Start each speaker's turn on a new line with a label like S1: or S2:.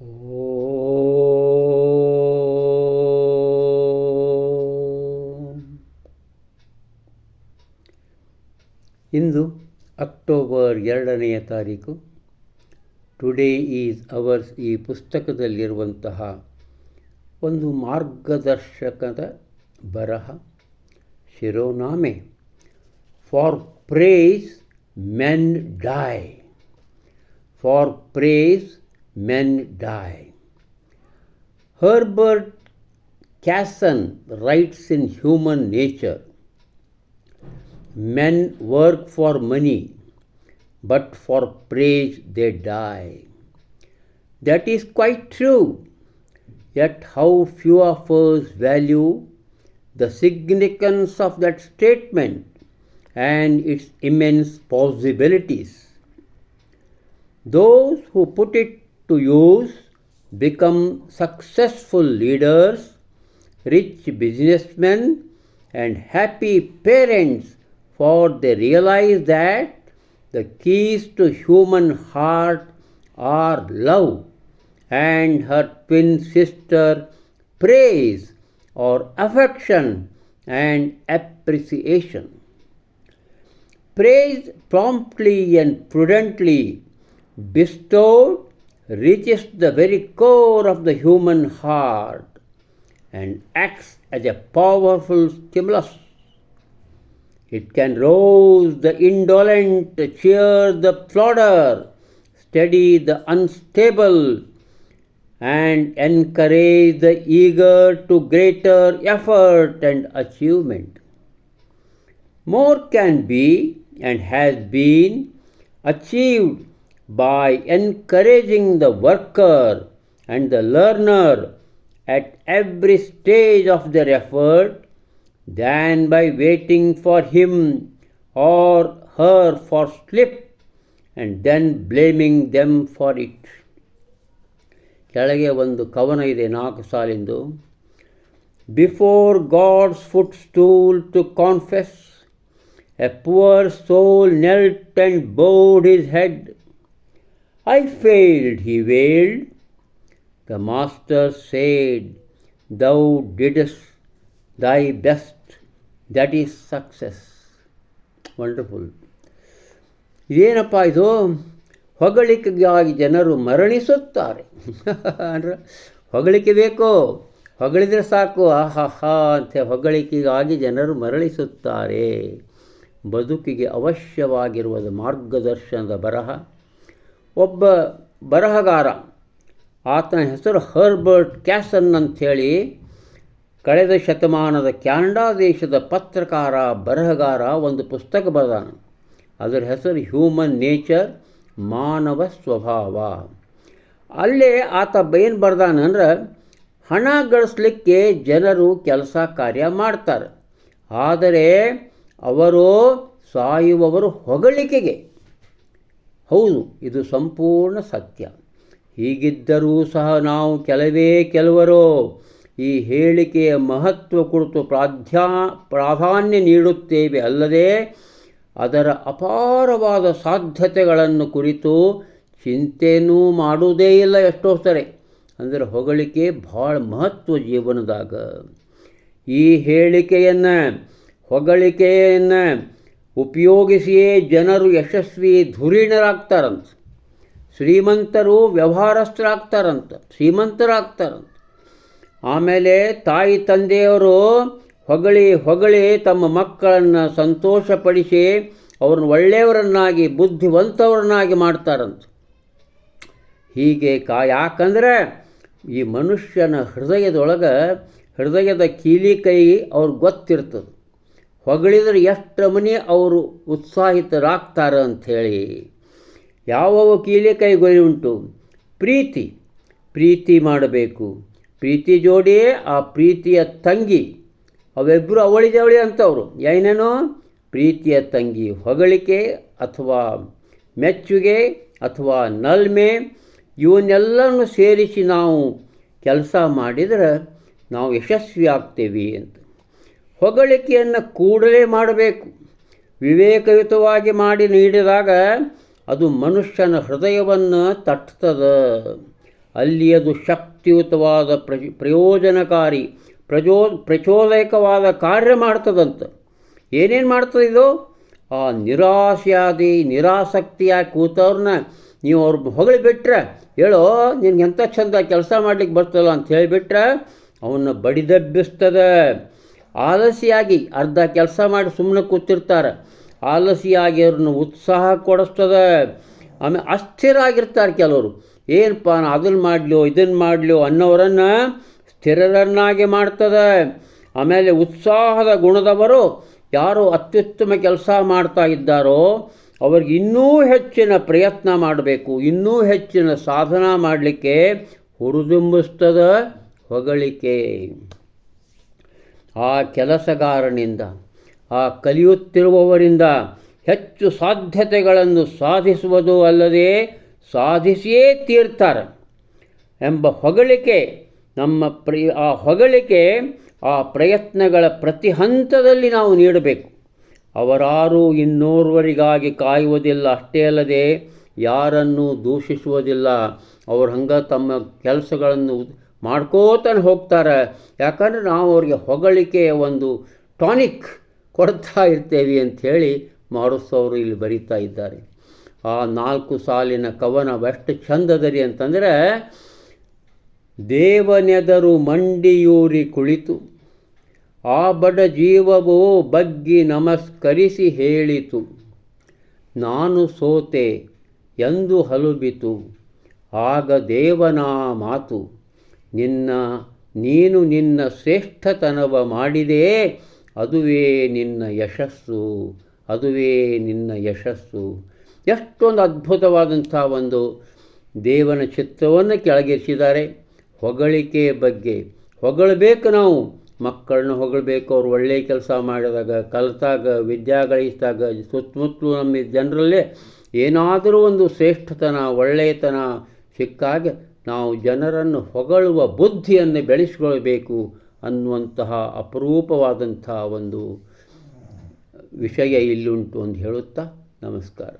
S1: ಇಂದು October ಎರಡನೆಯ ತಾರೀಕು. Today is ours ಈ ಪುಸ್ತಕದಲ್ಲಿರುವಂತಹ ಒಂದು ಮಾರ್ಗದರ್ಶಕದ ಬರಹ, ಶಿರೋನಾಮೆ. For praise men die for praise men die. Herbert Casson writes in Human Nature Men work for money, but for praise they die. That is quite true. Yet, how few of us value the significance of that statement and its immense possibilities. Those who put it to use become successful leaders, rich businessmen, and happy parents for they realize that the keys to human heart are love and her twin sister praise or affection and appreciation. Praise promptly and prudently bestowed reaches the very core of the human heart and acts as a powerful stimulus it can rouse the indolent, cheer the plodder, steady the unstable, and encourage the eager to greater effort and achievement. More can be and has been achieved by encouraging the worker and the learner at every stage of their effort than by waiting for him or her for slip and then blaming them for it. ಕೆಳಗೆ ಒಂದು ಕವನ ಇದೆ ನಾಲ್ಕು ಸಾಲಿಂದು before God's footstool to confess a poor soul knelt and bowed his head I failed, he wailed. The Master said, Thou didst thy best, that is success. Wonderful ಇದೇನಪ್ಪ ಇದು? ಹೊಗಳಿಕೆಗಾಗಿ ಜನರು ಮರಣಿಸುತ್ತಾರೆ. ಅಂದ್ರೆ ಹೊಗಳಿಕೆ ಬೇಕು? ಹೊಗಳಿದ್ರೆ ಸಾಕು. ಆಹಾ ಅಂತ ಹೊಗಳಿಕೆಗಾಗಿ ಜನರು ಮರಳಿಸುತ್ತಾರೆ. ಬದುಕಿಗೆ ಅವಶ್ಯವಾಗಿರುವುದು ಮಾರ್ಗದರ್ಶನದ ಬರಹ. ಒಬ್ಬ ಬರಹಗಾರ. ಆತನ ಹೆಸರು ಹರ್ಬರ್ಟ್ ಕ್ಯಾಸನ್ ಅಂಥೇಳಿ. ಕಳೆದ ಶತಮಾನದ ಕ್ಯಾನಡಾ ದೇಶದ ಪತ್ರಕಾರ, ಬರಹಗಾರ ಒಂದು ಪುಸ್ತಕ ಬರೆದಾನ. ಅದರ ಹೆಸರು ಹ್ಯೂಮನ್ ನೇಚರ್, ಮಾನವ ಸ್ವಭಾವ. ಅಲ್ಲೇ ಆತ ಏನು ಬರ್ದಾನಂದ್ರೆ ಹಣ ಗಳಿಸ್ಲಿಕ್ಕೆ ಜನರು ಕೆಲಸ ಕಾರ್ಯ ಮಾಡ್ತಾರೆ. ಆದರೆ ಅವರು ಸಾಯುವವರು ಹೊಗಳಿಕೆಗೆ. ಹೌದು, ಇದು ಸಂಪೂರ್ಣ ಸತ್ಯ. ಹೀಗಿದ್ದರೂ ಸಹ ನಾವು ಕೆಲವೇ ಕೆಲವರು ಈ ಹೇಳಿಕೆಯ ಮಹತ್ವ ಕುರಿತು ಪ್ರಾಧ್ಯಾ, ಪ್ರಾಧಾನ್ಯ ನೀಡುತ್ತೇವೆ ಅಲ್ಲದೆ ಅದರ ಅಪಾರವಾದ ಸಾಧ್ಯತೆಗಳನ್ನು ಕುರಿತು ಚಿಂತೆಯೂ ಮಾಡುವುದೇ ಇಲ್ಲ ಎಷ್ಟೋ ಸರಿ. ಅಂದರೆ ಹೊಗಳಿಕೆ ಭಾಳ ಮಹತ್ವ ಜೀವನದಾಗ. ಈ ಹೇಳಿಕೆಯನ್ನು, ಹೊಗಳಿಕೆಯನ್ನು ಉಪಯೋಗಿಸಿಯೇ ಜನರು ಯಶಸ್ವಿ ಧುರೀಣರಾಗ್ತಾರಂತ. ಶ್ರೀಮಂತರು ವ್ಯವಹಾರಸ್ಥರಾಗ್ತಾರಂತ, ಶ್ರೀಮಂತರಾಗ್ತಾರಂತ. ಆಮೇಲೆ ತಾಯಿ ತಂದೆಯವರು ಹೊಗಳಿ ಹೊಗಳಿ ತಮ್ಮ ಮಕ್ಕಳನ್ನು ಸಂತೋಷಪಡಿಸಿ ಅವ್ರನ್ನ ಒಳ್ಳೆಯವರನ್ನಾಗಿ, ಬುದ್ಧಿವಂತವರನ್ನಾಗಿ ಮಾಡ್ತಾರಂತ. ಹೀಗೆ ಕಾ, ಯಾಕಂದರೆ ಈ ಮನುಷ್ಯನ ಹೃದಯದೊಳಗೆ ಹೃದಯದ ಕೀಲಿ ಕೈ ಅವ್ರಿಗೆ ಗೊತ್ತಿರ್ತದೆ. ಹೊಗಳಿದ್ರೆ ಎಷ್ಟು ಮನೆ ಅವರು ಉತ್ಸಾಹಿತರಾಗ್ತಾರೆ ಅಂಥೇಳಿ ಯಾವ ವಕೀಲೆ ಕೈಗೊಳ್ಳಿ ಉಂಟು? ಪ್ರೀತಿ. ಪ್ರೀತಿ ಮಾಡಬೇಕು. ಪ್ರೀತಿ ಜೋಡಿಯೇ ಆ ಪ್ರೀತಿಯ ತಂಗಿ. ಅವೆಬ್ಬರು ಅವಳಿ ಜವಳಿ ಅಂತವರು ಏನೇನೋ? ಪ್ರೀತಿಯ ತಂಗಿ ಹೊಗಳಿಕೆ ಅಥವಾ ಮೆಚ್ಚುಗೆ ಅಥವಾ ನಲ್ಮೆ, ಇವನ್ನೆಲ್ಲನೂ ಸೇರಿಸಿ ನಾವು ಕೆಲಸ ಮಾಡಿದರೆ ನಾವು ಯಶಸ್ವಿ ಆಗ್ತೇವೆ ಅಂತ. ಹೊಗಳಿಕೆಯನ್ನು ಕೂಡಲೇ ಮಾಡಬೇಕು. ವಿವೇಕಯುತವಾಗಿ ಮಾಡಿ ನೀಡಿದಾಗ ಅದು ಮನುಷ್ಯನ ಹೃದಯವನ್ನು ತಟ್ತದ ಅಲ್ಲಿ ಅದು ಶಕ್ತಿಯುತವಾದ ಪ್ರಜ, ಪ್ರಯೋಜನಕಾರಿ ಪ್ರಚೋ ಪ್ರಚೋದಕವಾದ ಕಾರ್ಯ ಮಾಡ್ತದಂತ. ಏನೇನು ಮಾಡ್ತದೆ ಇದು? ಆ ನಿರಾಸೆಯಾದಿ ನಿರಾಸಕ್ತಿಯಾಗಿ ಕೂತವ್ರನ್ನ ನೀವು ಅವ್ರು ಹೊಗಳಿ ಬಿಟ್ಟರೆ ಹೇಳೋ, ನಿನಗೆ ಎಂಥ ಚಂದ ಕೆಲಸ ಮಾಡ್ಲಿಕ್ಕೆ ಬರ್ತಲ್ಲ ಅಂತ ಹೇಳಿಬಿಟ್ರೆ, ಅವನ್ನ ಬಡಿದೆಬ್ಬಿಸ್ತದೆ. ಆಲಸಿಯಾಗಿ ಅರ್ಧ ಕೆಲಸ ಮಾಡಿ ಸುಮ್ಮನೆ ಕೂತಿರ್ತಾರೆ. ಆಲಸಿಯಾಗಿ ಅವ್ರನ್ನ ಉತ್ಸಾಹ ಕೊಡಿಸ್ತದೆ. ಆಮೇಲೆ ಅಸ್ಥಿರ ಆಗಿರ್ತಾರೆ ಕೆಲವರು. ಏನಪ್ಪ ನಾನು ಅದನ್ನು ಮಾಡಲಿಯೋ ಇದನ್ನು ಮಾಡಲಿಯೋ ಅನ್ನೋರನ್ನು ಸ್ಥಿರರನ್ನಾಗಿ ಮಾಡ್ತದೆ. ಆಮೇಲೆ ಉತ್ಸಾಹದ ಗುಣದವರು ಯಾರು ಅತ್ಯುತ್ತಮ ಕೆಲಸ ಮಾಡ್ತಾ ಇದ್ದಾರೋ ಅವ್ರಿಗೆ ಇನ್ನೂ ಹೆಚ್ಚಿನ ಪ್ರಯತ್ನ ಮಾಡಬೇಕು, ಇನ್ನೂ ಹೆಚ್ಚಿನ ಸಾಧನ ಮಾಡಲಿಕ್ಕೆ ಹುರಿದುಂಬಿಸ್ತದ ಹೊಗಳಿಕೆ. ಆ ಕೆಲಸಗಾರನಿಂದ, ಆ ಕಲಿಯುತ್ತಿರುವವರಿಂದ ಹೆಚ್ಚು ಸಾಧ್ಯತೆಗಳನ್ನು ಸಾಧಿಸುವುದು ಅಲ್ಲದೆ ಸಾಧಿಸಿಯೇ ತೀರ್ತಾರೆ ಎಂಬ ಹೊಗಳಿಕೆ ನಮ್ಮ ಪ್ರಿ ಆ ಹೊಗಳಿಕೆ ಆ ಪ್ರಯತ್ನಗಳ ಪ್ರತಿ ಹಂತದಲ್ಲಿ ನಾವು ನೀಡಬೇಕು. ಅವರಾರೂ ಇನ್ನೋರ್ವರಿಗಾಗಿ ಕಾಯುವುದಿಲ್ಲ, ಅಷ್ಟೇ ಅಲ್ಲದೆ ಯಾರನ್ನೂ ದೂಷಿಸುವುದಿಲ್ಲ. ಅವ್ರು ಹಂಗೆ ತಮ್ಮ ಕೆಲಸಗಳನ್ನು ಮಾಡ್ಕೋತಾನೆ ಹೋಗ್ತಾರೆ. ಯಾಕಂದರೆ ನಾವು ಅವ್ರಿಗೆ ಹೊಗಳಿಕೆಯ ಒಂದು ಟಾನಿಕ್ ಕೊಡ್ತಾ ಇರ್ತೇವೆ ಅಂಥೇಳಿ ಮಾರುಸ್ತವರು ಇಲ್ಲಿ ಬರೀತಾ ಇದ್ದಾರೆ. ಆ ನಾಲ್ಕು ಸಾಲಿನ ಕವನ ಎಷ್ಟು ಚಂದದರಿ ಅಂತಂದರೆ, ದೇವನೆದರು ಮಂಡಿಯೂರಿ ಕುಳಿತು, ಆ ಬಡ ಜೀವವು ಬಗ್ಗಿ ನಮಸ್ಕರಿಸಿ ಹೇಳಿತು, ನಾನು ಸೋತೆ ಎಂದು ಹಲುಬಿತು, ಆಗ ದೇವನ ಮಾತು ನಿನ್ನ, ನೀನು ನಿನ್ನ ಶ್ರೇಷ್ಠತನವ ಮಾಡಿದೆ, ಅದುವೇ ನಿನ್ನ ಯಶಸ್ಸು, ಅದುವೇ ನಿನ್ನ ಯಶಸ್ಸು. ಎಷ್ಟೊಂದು ಅದ್ಭುತವಾದಂಥ ಒಂದು ದೇವನ ಚಿತ್ರವನ್ನು ಕೆಳಗಿರಿಸಿದ್ದಾರೆ. ಹೊಗಳಿಕೆ ಬಗ್ಗೆ. ಹೊಗಳಬೇಕು ನಾವು. ಮಕ್ಕಳನ್ನ ಹೊಗಳಬೇಕು. ಅವ್ರು ಒಳ್ಳೆಯ ಕೆಲಸ ಮಾಡಿದಾಗ, ಕಲಿತಾಗ ವಿದ್ಯಾ ಗಳಿಸಿದಾಗ ಸುತ್ತಮುತ್ತಲು ನಮ್ಮ ಜನರಲ್ಲೇ ಏನಾದರೂ ಒಂದು ಶ್ರೇಷ್ಠತನ, ಒಳ್ಳೆಯತನ ಸಿಕ್ಕಾಗ ನಾವು ಜನರನ್ನು ಹೊಗಳುವ ಬುದ್ಧಿಯನ್ನು ಬೆಳೆಸಿಕೊಳ್ಳಬೇಕು ಅನ್ನುವಂತಹ ಅಪರೂಪವಾದಂಥ ಒಂದು ವಿಷಯ ಇಲ್ಲುಂಟು ಅಂತ ಹೇಳುತ್ತಾ ನಮಸ್ಕಾರ.